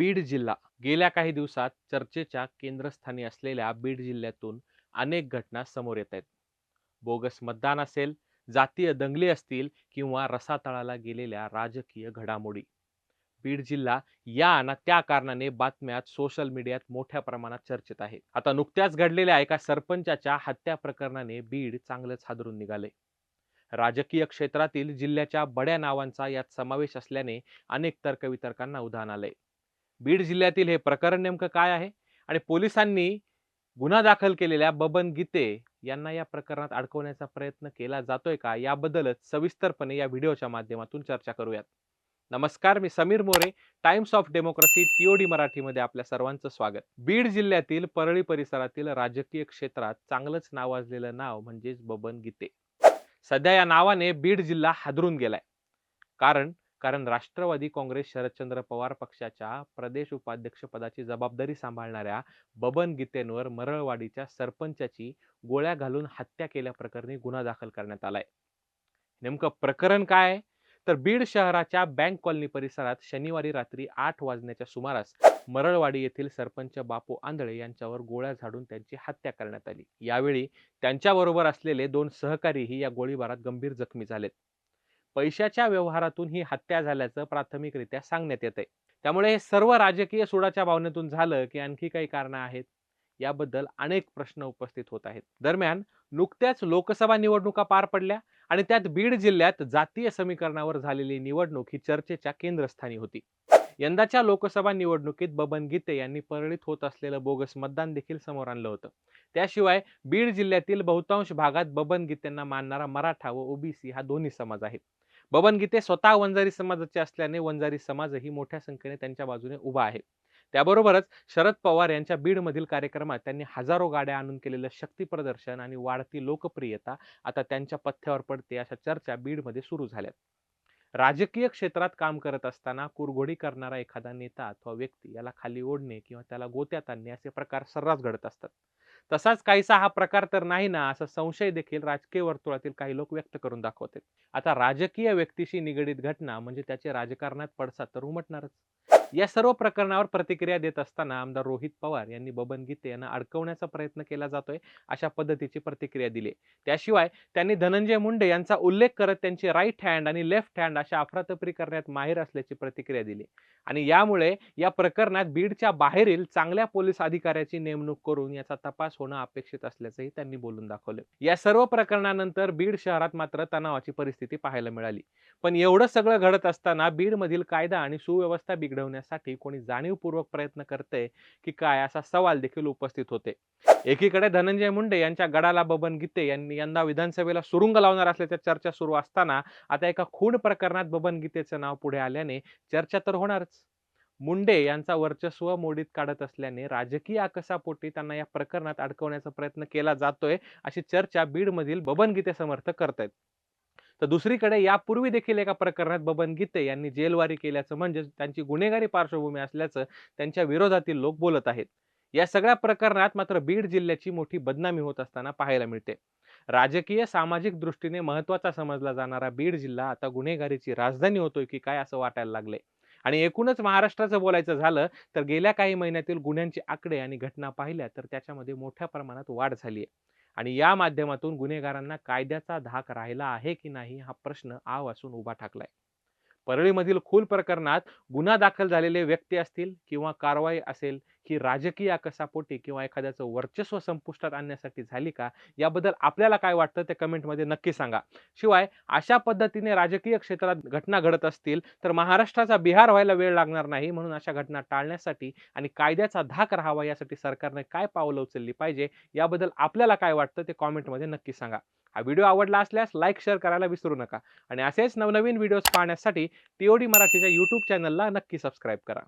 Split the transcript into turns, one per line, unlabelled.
बीड जिल्हा. गेल्या काही दिवसात चर्चेच्या केंद्रस्थानी असलेल्या बीड जिल्ह्यातून अनेक घटना समोर येत आहेत. बोगस मतदान असेल जातीय दंगली असतील किंवा रसातळाला गेलेल्या राजकीय घडामोडी. बीड जिल्हा या ना त्या कारणाने बातम्यात सोशल मीडियात मोठ्या प्रमाणात चर्चेत आहे. आता नुकत्याच घडलेल्या एका सरपंचाच्या हत्या प्रकरणाने बीड चांगलंच हादरून निघाले. राजकीय क्षेत्रातील जिल्ह्याच्या बड्या नावांचा यात समावेश असल्याने अनेक तर्कवितर्कांना उधाण आले बीड जिल्ह्यातील हे प्रकरण नेमकं काय आहे? आणि पोलिसांनी गुन्हा दाखल केलेल्या बबन गीते यांना या प्रकरणात अडकवण्याचा प्रयत्न केला जातोय का? याबद्दलच सविस्तरपणे या व्हिडिओच्या माध्यमातून चर्चा करूयात. नमस्कार मी Sameer More Times of Democracy TOD मराठीमध्ये आपल्या सर्वांचं स्वागत. बीड जिल्ह्यातील परळी परिसरातील राजकीय क्षेत्रात चांगलंच नावाजलेलं नाव म्हणजेच बबन गीते. सध्या या नावाने बीड जिल्हा हादरून गेलाय. कारण कारण राष्ट्रवादी काँग्रेस शरदचंद्र पवार पक्षाच्या प्रदेश उपाध्यक्षपदाची जबाबदारी सांभाळणाऱ्या बबन गीतेंवर मरळवाडीच्या सरपंचाची गोळ्या घालून हत्या केल्याप्रकरणी गुन्हा दाखल करण्यात आलाय. नेमकं प्रकरण काय तर बीड शहराच्या बँक कॉलनी परिसरात शनिवारी रात्री आठ वाजण्याच्या सुमारास मरळवाडी येथील सरपंच बापू आंधळे यांच्यावर गोळ्या झाडून त्यांची हत्या करण्यात आली. यावेळी त्यांच्याबरोबर असलेले दोन सहकारीही या गोळीबारात गंभीर जखमी झालेत. पैशाच्या व्यवहारातून ही हत्या झाल्याचं प्राथमिकरित्या सांगण्यात येत आहे त्यामुळे हे सर्व राजकीय सुडाच्या भावनेतून झालं की आणखी काही कारणं आहेत? याबद्दल अनेक प्रश्न उपस्थित होत आहेत. दरम्यान नुकत्याच लोकसभा निवडणुका पार पडल्या आणि त्यात बीड जिल्ह्यात जातीय समीकरणावर झालेली निवडणूक ही चर्चेच्या केंद्रस्थानी होती. यंदाच्या लोकसभा निवडणुकीत बबन गीते यांनी परळीत होत असलेलं बोगस मतदान देखील समोर आणलं होतं. त्याशिवाय बीड जिल्ह्यातील बहुतांश भागात बबन गीतेंना मानणारा मराठा व ओबीसी हा दोन्ही समाज आहे. बबन गीते स्वतः वंजारी समाजाचे असल्याने वंजारी समाजही मोठ्या संख्येने त्यांच्या बाजूने उभा आहे. त्याबरोबरच शरद पवार यांच्या बीडमधील कार्यक्रमात त्यांनी हजारो गाड्या आणून केलेलं शक्ती प्रदर्शन आणि वाढती लोकप्रियता आता त्यांच्या पथ्यावर पडते अशा चर्चा बीडमध्ये सुरू झाल्या राजकीय क्षेत्रात काम करत असताना कुरघोडी करणारा एखादा नेता अथवा व्यक्ती याला खाली ओढणे किंवा त्याला गोत्यात आणणे असे प्रकार सर्रास घडत असतात. तसाच काहीसा हा प्रकार तर नाही ना असा संशय देखील राजकीय वर्तुळातील काही लोक व्यक्त करून दाखवते आता राजकीय व्यक्तीशी निगडीत घटना म्हणजे त्याचे राजकारणात पडसाद तर उमटणारच. या सर्व प्रकरणावर प्रतिक्रिया देत असताना आमदार रोहित पवार यांनी बबन गीते यांना अडकवण्याचा प्रयत्न केला जातोय अशा पद्धतीची प्रतिक्रिया दिली. त्याशिवाय त्यांनी धनंजय मुंडे यांचा उल्लेख करत त्यांची राईट हँड आणि लेफ्ट हँड अशा अफरातफरी करण्यात माहीर असल्याची प्रतिक्रिया दिली. आणि यामुळे या प्रकरणात बीडच्या बाहेरील चांगल्या पोलीस अधिकाऱ्याची नेमणूक करून याचा तपास होणं अपेक्षित असल्याचंही त्यांनी बोलून दाखवलं. या सर्व प्रकरणानंतर बीड शहरात मात्र तणावाची परिस्थिती पाहायला मिळाली. पण एवढं सगळं घडत असताना बीडमधील कायदा आणि सुव्यवस्था करण्यासाठी कोणी जाणीवपूर्वक प्रयत्न करते की काय असा सवाल देखील उपस्थित होते. एकीकडे धनंजय मुंडे यांच्या गडाला बबन गीते यांनी यंदा विधानसभेला सुरुंग लावणार असल्याच्या चर्चा सुरू असताना आता एका खून प्रकरणात बबन गीतेचं नाव पुढे आल्याने चर्चा तर होणारच. मुंडे यांचा वर्चस्व मोडीत काढत असल्याने राजकीय आकसापोटी त्यांना या प्रकरणात अडकवण्याचा प्रयत्न केला जातोय अशी चर्चा बीडमधील बबन गीते समर्थक करतायत. तर दुसरीकडे यापूर्वी देखील एका प्रकरणात बबन गीते यांनी जेलवारी केल्याचं म्हणजे त्यांची गुन्हेगारी पार्श्वभूमी असल्याचं त्यांच्या विरोधातील लोक बोलत आहेत. या सगळ्या प्रकरणात मात्र बीड जिल्ह्याची मोठी बदनामी होत असताना पाहायला मिळते. राजकीय सामाजिक दृष्टीने महत्त्वाचा समजला जाणारा बीड जिल्हा आता गुन्हेगारीची राजधानी होतोय की काय असं वाटायला लागले आणि एकूणच महाराष्ट्राचं बोलायचं झालं तर गेल्या काही महिन्यातील गुन्ह्यांचे आकडे आणि घटना पाहिल्या तर त्याच्यामध्ये मोठ्या प्रमाणात वाढ झाली आहे आणि या माध्यमातून गुन्हेगारांना कायद्याचा धाक राहिला आहे की नाही हा प्रश्न आव असून उभा ठाकलाय. परळीमधील खून प्रकरणात गुन्हा दाखल झालेले व्यक्ती असतील किंवा कारवाई असेल ही राजकीय कसापोटी किंवा एखाद्याचं वर्चस्व संपुष्टात आणण्यासाठी झाली का? याबद्दल आपल्याला काय वाटतं ते कमेंटमध्ये नक्की सांगा. शिवाय अशा पद्धतीने राजकीय क्षेत्रात घटना घडत असतील तर महाराष्ट्राचा बिहार व्हायला वेळ लागणार नाही म्हणून अशा घटना टाळण्यासाठी आणि कायद्याचा धाक राहावा यासाठी सरकारने काय पावलं उचलली पाहिजे याबद्दल आपल्याला काय वाटतं ते कॉमेंटमध्ये नक्की सांगा. हा व्हिडिओ आवडला असल्यास लाईक शेअर करायला विसरू नका. आणि असेच नवनवीन व्हिडिओज पाहण्यासाठी टीओडी मराठीच्या यूट्यूब चॅनलला नक्की सबस्क्राईब करा.